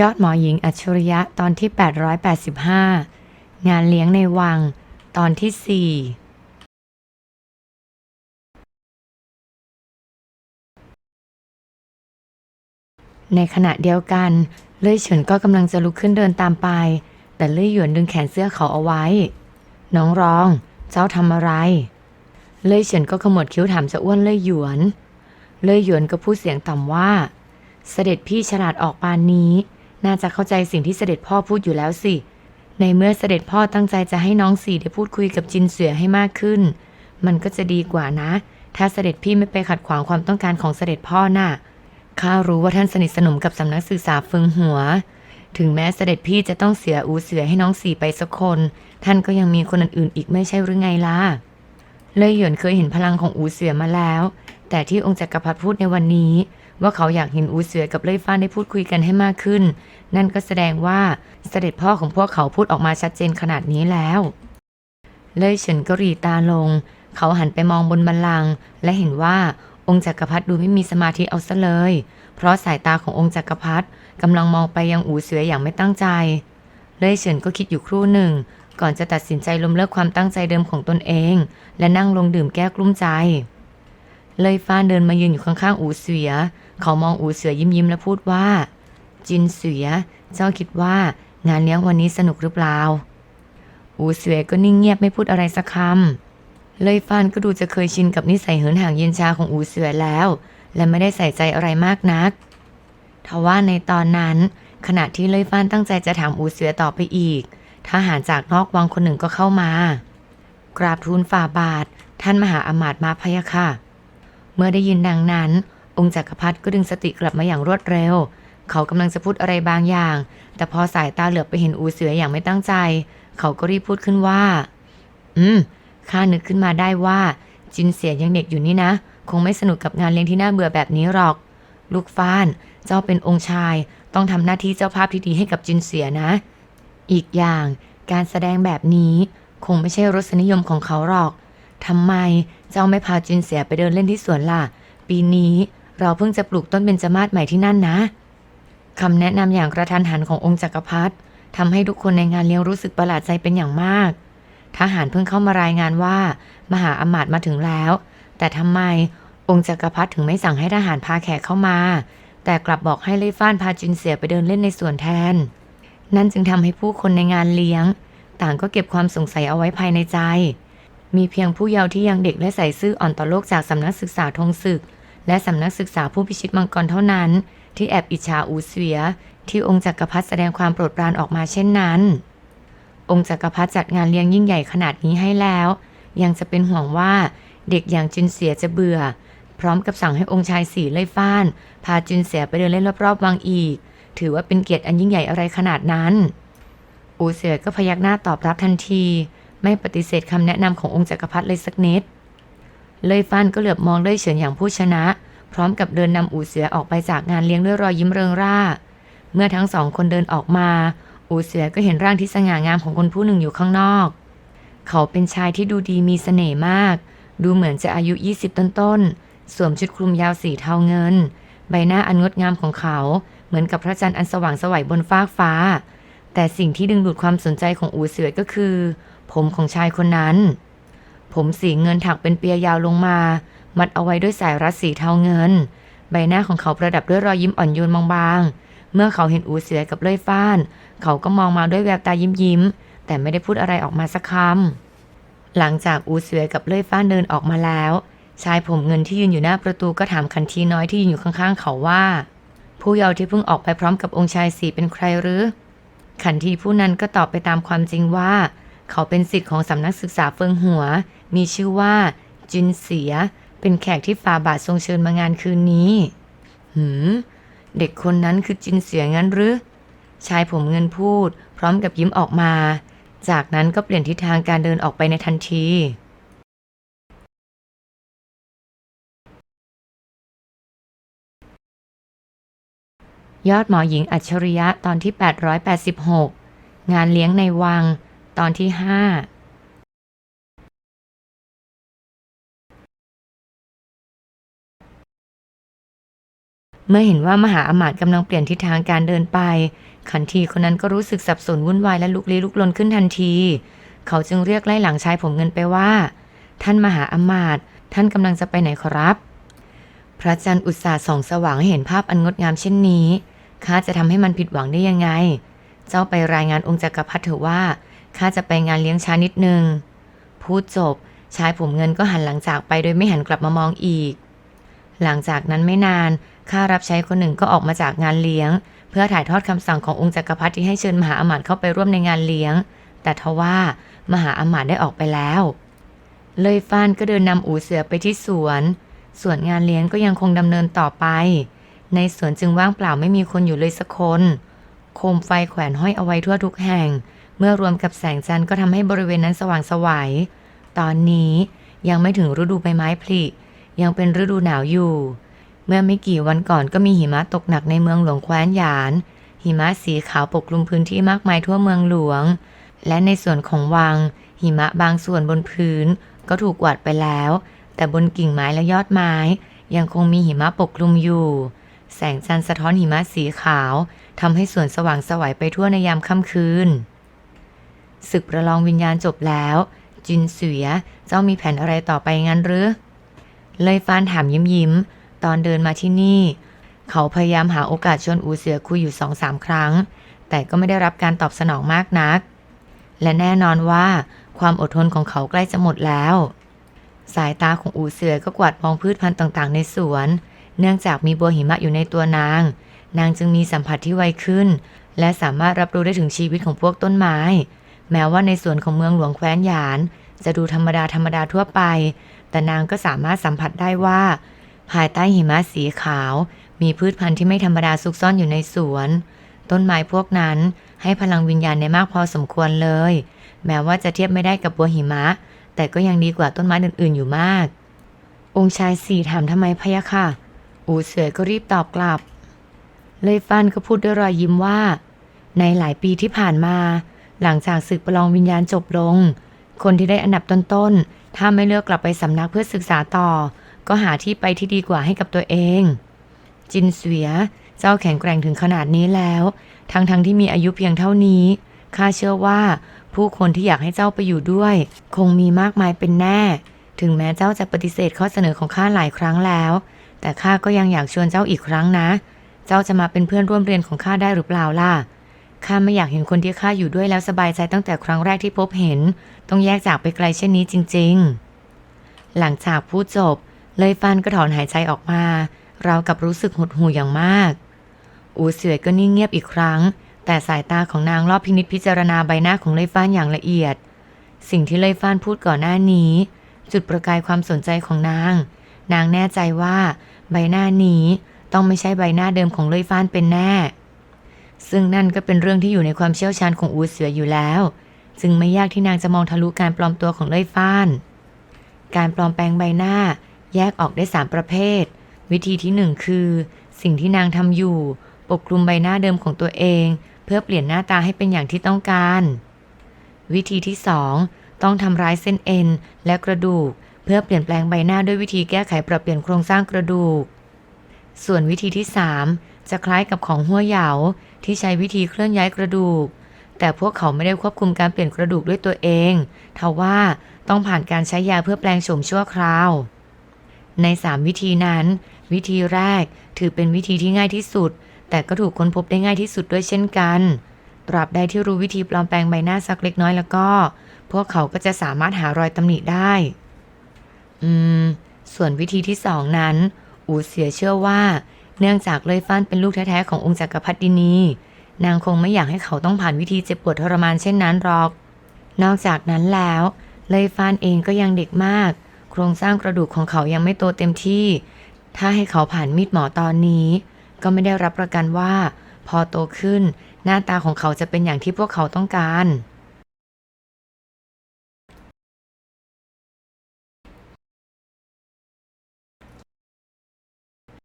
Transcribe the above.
ยอดหมอหญิงอัจฉริยะตอนที่ 885 งานเลี้ยงในวัง ตอนที่ 4ในขณะเดียวกัน เล่ยเฉินก็กำลังจะลุกขึ้นเดินตามไป แต่เล่ยหยวนดึงแขนเสื้อเขาเอาไว้ น้องรอง เจ้าทำอะไร เล่ยเฉินก็ขมวดคิ้วถามจะอ้วนเล่ยหยวน เล่ยหยวนก็พูดเสียงต่ำว่า เสด็จพี่ฉลาดออกปานนี้ น่าจะเข้าใจสิ่งที่เสด็จพ่อพูดอยู่แล้วสิ ในเมื่อเสด็จพ่อตั้งใจจะให้น้องสี่ได้พูดคุยกับจินเสือให้มากขึ้น มันก็จะดีกว่านะ ถ้าเสด็จพี่ไม่ไปขัดขวางความต้องการของเสด็จพ่อน่ะ ข้ารู้ว่าท่านสนิทสนมกับสำนักศึกษาเฟิงหัว ถึงแม้เสด็จพี่จะต้องเสียอูเสือให้น้องสี่ไปสักคน ท่านก็ยังมีคนอื่นๆอีกไม่ใช่หรือไงล่ะ เลยหยวนเคยเห็นพลังของอูเสือมาแล้ว แต่ที่องค์จักรพรรดิพูดในวันนี้ ว่าเขาอยากเห็นอูเสือกับเล่ยฟ้านได้พูดคุยกันให้มากขึ้น นั่นก็แสดงว่าเสด็จพ่อของพวกเขาพูดออกมาชัดเจนขนาดนี้แล้ว เล่ยเฉินก็รีตาลง เขาหันไปมองบนบัลลัง และเห็นว่าองค์จักรพรรดิดูไม่มีสมาธิเอาซะเลย เพราะสายตาขององค์จักรพรรดิกำลังมองไปยังอูเสืออย่างไม่ตั้งใจ เล่ยเฉินก็คิดอยู่ครู่หนึ่ง ก่อนจะตัดสินใจล้มเลิกความตั้งใจเดิมของตนเอง และนั่งลงดื่มแก้กลุ้มใจ เลยฟ้านเดินมายืนอยู่ข้างๆอูเสือ เขามองอูเสือยิ้มยิ้มและพูดว่า จินเสือ เจ้าคิดว่างานเลี้ยงวันนี้สนุกหรือเปล่า อูเสือก็นิ่งเงียบไม่พูดอะไรสักคำเลยฟานก็ดูจะเคยชินกับนิสัยเหินห่างเย็นชาของอูเสือแล้ว และไม่ได้ใส่ใจอะไรมากนักทว่าในตอนนั้น ขณะที่เลยฟานตั้งใจจะถามอูเสือต่อไปอีกทหารจากนอกวังคนหนึ่งก็เข้ามา กราบทูลฝ่าบาท ท่านมหาอมาตย์มาพะยะค่ะ เมื่อได้ยินดังนั้น องค์จักรพรรดิก็ดึงสติกลับมาอย่างรวดเร็ว เขากำลังจะพูดอะไรบางอย่าง แต่พอสายตาเหลือบไปเห็นอูเสืออย่างไม่ตั้งใจ เขาก็รีบพูดขึ้นว่า อืมข้านึกขึ้นมาได้ว่า จินเสียยังเด็กอยู่นี่นะ คงไม่สนุกกับงานเลี้ยงที่น่าเบื่อแบบนี้หรอก ลูกฟ้าน เจ้าเป็นองค์ชาย ต้องทำหน้าที่เจ้าภาพที่ดีให้กับจินเสียนะ อีกอย่างการแสดงแบบนี้คงไม่ใช่รสนิยมของเขาหรอกทำไมเจ้าไม่พาจินเสียไปเดินเล่นที่สวนล่ะ ปีนี้ เราเพิ่งจะปลูกต้นเบญจมาศใหม่ที่นั่นนะคำแนะนำอย่างกระทันหันขององค์จักรพรรดิทำให้ทุกคนในงานเลี้ยงรู้สึกประหลาดใจเป็นอย่างมาก ทหารเพิ่งเข้ามารายงานว่า มหาอมาตย์มาถึงแล้ว แต่ทำไมองค์จักรพรรดิถึงไม่สั่งให้ทหารพาแขกเข้ามา แต่กลับบอกให้เล่ยฟ้านพาจินเสียไปเดินเล่นในสวนแทน นั่นจึงทำให้ผู้คนในงานเลี้ยง ต่างก็เก็บความสงสัยเอาไว้ภายในใจ มีเพียงผู้เยาว์ที่ยังเด็กและใส่ซื่ออ่อนต่อโลกจากสำนักศึกษาธงศึก และสำนักศึกษาผู้พิชิตมังกรเท่านั้น ที่แอบอิจฉาอูเสีย ที่องค์จักรพรรดิแสดงความโปรดปรานออกมาเช่นนั้น องค์จักรพรรดิจัดงานเลี้ยงยิ่งใหญ่ขนาดนี้ให้แล้ว ยังจะเป็นห่วงว่าเด็กอย่างจินเสียจะเบื่อ พร้อมกับสั่งให้องค์ชายสี่เล่ยฟ้าน พาจินเสียไปเดินเล่นรอบๆวังอีก ถือว่าเป็นเกียรติอันยิ่งใหญ่อะไรขนาดนั้นอูเสือก็พยักหน้าตอบรับทันที ไม่ปฏิเสธคำแนะนำขององค์จักรพรรดิเลยสักนิด เลยฟันก็เหลือบมองเล่ยเฉินอย่างผู้ชนะ พร้อมกับเดินนำอูเสือออกไปจากงานเลี้ยงด้วยรอยยิ้มเริงร่า เมื่อทั้งสองคนเดินออกมา อูเสือก็เห็นร่างที่สง่างามของคนผู้หนึ่งอยู่ข้างนอก เขาเป็นชายที่ดูดีมีเสน่ห์มาก ดูเหมือนจะอายุ 20 ต้นๆ สวมชุดคลุมยาวสีเทาเงิน ใบหน้าอันงดงามของเขา เหมือนกับพระจันทร์อันสว่างสวัยบนฟากฟ้า แต่สิ่งที่ดึงดูดความสนใจของอูเสือก็คือ ผมของชายคนนั้น ผมสีเงินถักเป็นเปียยาวลงมา มัดเอาไว้ด้วยสายรัดสีเทาเงิน ใบหน้าของเขาประดับด้วยรอยยิ้มอ่อนโยนบางๆ เมื่อเขาเห็นอูเสือกับเล่ยฟ้าน เขาก็มองมาด้วยแววตายิ้มยิ้มๆแต่ไม่ได้พูดอะไรออกมาสักคำ หลังจากอูเสือกับเล่ยฟ้านเดินออกมาแล้ว ชายผมเงินที่ยืนอยู่หน้าประตูก็ถามคันทีน้อยที่ยืนอยู่ข้างๆ เขาว่า ผู้เยาว์ที่เพิ่งออกไปพร้อมกับองค์ชายสีเป็นใครหรือ ขันทีผู้นั้นก็ตอบไปตามความจริงว่า เขาเป็นสิทธิ์ของสำนักศึกษาเฟิงหัว มีชื่อว่าจินเสีย เป็นแขกที่ฝ่าบาททรงเชิญมางานคืนนี้ หืม เด็กคนนั้นคือจินเสียงั้นหรือ ชายผมเงินพูด พร้อมกับยิ้มออกมา จากนั้นก็เปลี่ยนทิศทางการเดินออกไปในทันทียอดหมอหญิงอัจฉริยะตอนที่ 886 งานเลี้ยงในวัง ตอนที่5เมื่อเห็นว่ามหาอมาตย์กำลังเปลี่ยนทิศทางการเดินไป ขันทีคนนั้นก็รู้สึกสับสนวุ่นวายและลุกลี้ลุกลนขึ้นทันที เขาจึงเรียกไล่หลังชายผมเงินไปว่า ท่านมหาอมาตย์ท่านกำลังจะไปไหนขอรับ พระจันทร์อุตสาห์ส่องสว่างให้เห็นภาพอันงดงามเช่นนี้ข้าจะทำให้มันผิดหวังได้ยังไง เจ้าไปรายงานองค์จักรพรรดิเถอะว่า ข้าจะไปงานเลี้ยงช้านิดนึง พูดจบ ชายผมเงินก็หันหลังจากไปโดยไม่หันกลับมามองอีก หลังจากนั้นไม่นาน ข้ารับใช้คนหนึ่งก็ออกมาจากงานเลี้ยง เพื่อถ่ายทอดคำสั่งขององค์จักรพรรดิที่ให้เชิญมหาอมาตย์เข้าไปร่วมในงานเลี้ยง แต่ทว่ามหาอมาตย์ได้ออกไปแล้ว เลยฟานก็เดินนำอูเสือไปที่สวน ส่วนงานเลี้ยงก็ยังคงดำเนินต่อไป ในสวนจึงว่างเปล่าไม่มีคนอยู่เลยสักคน โคมไฟแขวนห้อยเอาไว้ทั่วทุกแห่ง เมื่อรวมกับแสงจันทร์ก็ทำให้บริเวณนั้นสว่างสวัย ตอนนี้ยังไม่ถึงฤดูใบไม้ผลิ ยังเป็นฤดูหนาวอยู่ เมื่อไม่กี่วันก่อนก็มีหิมะตกหนักในเมืองหลวงแคว้นหยาน หิมะสีขาวปกคลุมพื้นที่มากมายทั่วเมืองหลวง และในส่วนของวัง หิมะบางส่วนบนพื้น ก็ถูกกวาดไปแล้ว แต่บนกิ่งไม้และยอดไม้ ยังคงมีหิมะปกคลุมอยู่ แสงจันทร์สะท้อนหิมะสีขาวทำให้สวนสว่างสวัยไปทั่วในยามค่ำคืน ศึกประลองวิญญาณจบแล้ว จินเสือเจ้ามีแผนอะไรต่อไปงั้นหรือ เลยฟานถามยิ้มยิ้ม ตอนเดินมาที่นี่ เขาพยายามหาโอกาสชวนอูเสือคุยอยู่สองสามครั้ง แต่ก็ไม่ได้รับการตอบสนองมากนัก และแน่นอนว่าความอดทนของเขาใกล้จะหมดแล้ว สายตาของอูเสือก็กวาดมองพืชพันธุ์ต่างๆ ในสวน เนื่องจากมีบัวหิมะอยู่ในตัวนาง นางจึงมีสัมผัสที่ไวขึ้น และสามารถรับรู้ได้ถึงชีวิตของพวกต้นไม้ แม้ว่าในส่วนของเมืองหลวงแคว้นหยาน จะดูธรรมดาธรรมดาทั่วไป แต่นางก็สามารถสัมผัสได้ว่า ภายใต้หิมะสีขาว มีพืชพันธุ์ที่ไม่ธรรมดาซุกซ่อนอยู่ในสวน ต้นไม้พวกนั้นให้พลังวิญญาณในมากพอสมควรเลย แม้ว่าจะเทียบไม่ได้กับบัวหิมะ แต่ก็ยังดีกว่าต้นไม้อื่นๆอยู่มาก องค์ชายสี่ถามทำไมพะยะค่ะ อูเสือก็รีบตอบกลับ เลยฟันก็พูดด้วยรอยยิ้มว่า ในหลายปีที่ผ่านมา หลังจากศึกประลองวิญญาณจบลง คนที่ได้อันดับต้นๆ ถ้าไม่เลือกกลับไปสำนักเพื่อศึกษาต่อ ก็หาที่ไปที่ดีกว่าให้กับตัวเอง จินเสวีย เจ้าแข็งแกร่งถึงขนาดนี้แล้ว ทั้งๆทที่มีอายุเพียงเท่านี้ข้าเชื่อว่าผู้คนที่อยากให้เจ้าไปอยู่ด้วย คงมีมากมายเป็นแน่ ถึงแม้เจ้าจะปฏิเสธข้อเสนอของข้าหลายครั้งแล้ว แต่ข้าก็ยังอยากชวนเจ้าอีกครั้งนะ เจ้าจะมาเป็นเพื่อนร่วมเรียนของข้าได้หรือเปล่าล่ะ ข้าไม่อยากเห็นคนที่ข้าอยู่ด้วยแล้วสบายใจตั้งแต่ครั้งแรกที่พบเห็น ต้องแยกจากไปไกลเช่นนี้จริง ๆ หลังจากพูดจบ เลยฟันก็ถอนหายใจออกมา เรากับรู้สึกหดหู่อย่างมาก อูเสือก็นิ่งเงียบอีกครั้ง แต่สายตาของนางรอบพินิจพิจารณาใบหน้าของเลยฟ้านอย่างละเอียด สิ่งที่เลยฟ้านพูดก่อนหน้านี้ จุดประกายความสนใจของนาง นางแน่ใจว่า ใบหน้านี้ต้องไม่ใช่ใบหน้าเดิมของเลยฟ้านเป็นแน่ ซึ่งนั่นก็เป็นเรื่องที่อยู่ในความเชี่ยวชาญของอูเสืออยู่แล้ว จึงไม่ยากที่นางจะมองทะลุการปลอมตัวของเล่ยฟ้าน การปลอมแปลงใบหน้าแยกออกได้สามประเภท วิธีที่หนึ่งคือ สิ่งที่นางทำอยู่ ปกคลุมใบหน้าเดิมของตัวเอง เพื่อเปลี่ยนหน้าตาให้เป็นอย่างที่ต้องการ วิธีที่สองต้องทำร้ายเส้นเอ็นและกระดูก เพื่อเปลี่ยนแปลงใบหน้าด้วยวิธีแก้ไขปรับเปลี่ยนโครงสร้างกระดูก ส่วนวิธีที่สามจะคล้ายกับของหัวเหยาที่ใช้วิธีเคลื่อนย้ายกระดูก แต่พวกเขาไม่ได้ควบคุมการเปลี่ยนกระดูกด้วยตัวเองทว่าต้องผ่านการใช้ยาเพื่อแปลงโฉมชั่วคราว ในสามวิธีนั้น วิธีแรกถือเป็นวิธีที่ง่ายที่สุด แต่ก็ถูกค้นพบได้ง่ายที่สุดด้วยเช่นกัน ตราบใดที่รู้วิธีปลอมแปลงใบหน้าสักเล็กน้อยแล้วก็ พวกเขาก็จะสามารถหารอยตำหนิได้ อืม ส่วนวิธีที่สองนั้น อูเสียเชื่อว่า เนื่องจากเลยฟ้านเป็นลูกแท้ๆขององค์จักรพรรดินี นางคงไม่อยากให้เขาต้องผ่านวิธีเจ็บปวดทรมานเช่นนั้นหรอก นอกจากนั้นแล้ว เลยฟานเองก็ยังเด็กมาก โครงสร้างกระดูกของเขายังไม่โตเต็มที่ ถ้าให้เขาผ่านมีดหมอตอนนี้ ก็ไม่ได้รับประกันว่า พอโตขึ้น หน้าตาของเขาจะเป็นอย่างที่พวกเขาต้องการ